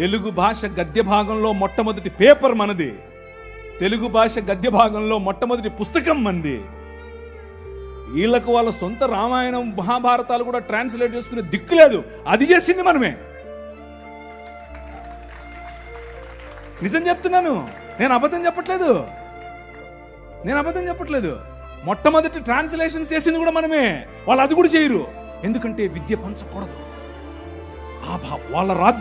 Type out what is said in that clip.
తెలుగు భాష గద్య భాగంలో మొట్టమొదటి పేపర్ మనది. తెలుగు భాష గద్య భాగంలో మొట్టమొదటి పుస్తకం మంది. వీళ్ళకు వాళ్ళ సొంత రామాయణం మహాభారతాలు కూడా ట్రాన్స్లేట్ చేసుకునే దిక్కు లేదు. అది చేసింది మనమే. నిజం చెప్తున్నాను. నేను అబద్ధం చెప్పట్లేదు. నేను అబద్ధం చెప్పట్లేదు. మొట్టమొదటి ట్రాన్స్లేషన్ చేసింది కూడా మనమే. వాళ్ళు అది కూడా చేయరు. ఎందుకంటే విద్య పంచకూడదు. ఆ భా- వాళ్ళ రాజ్యం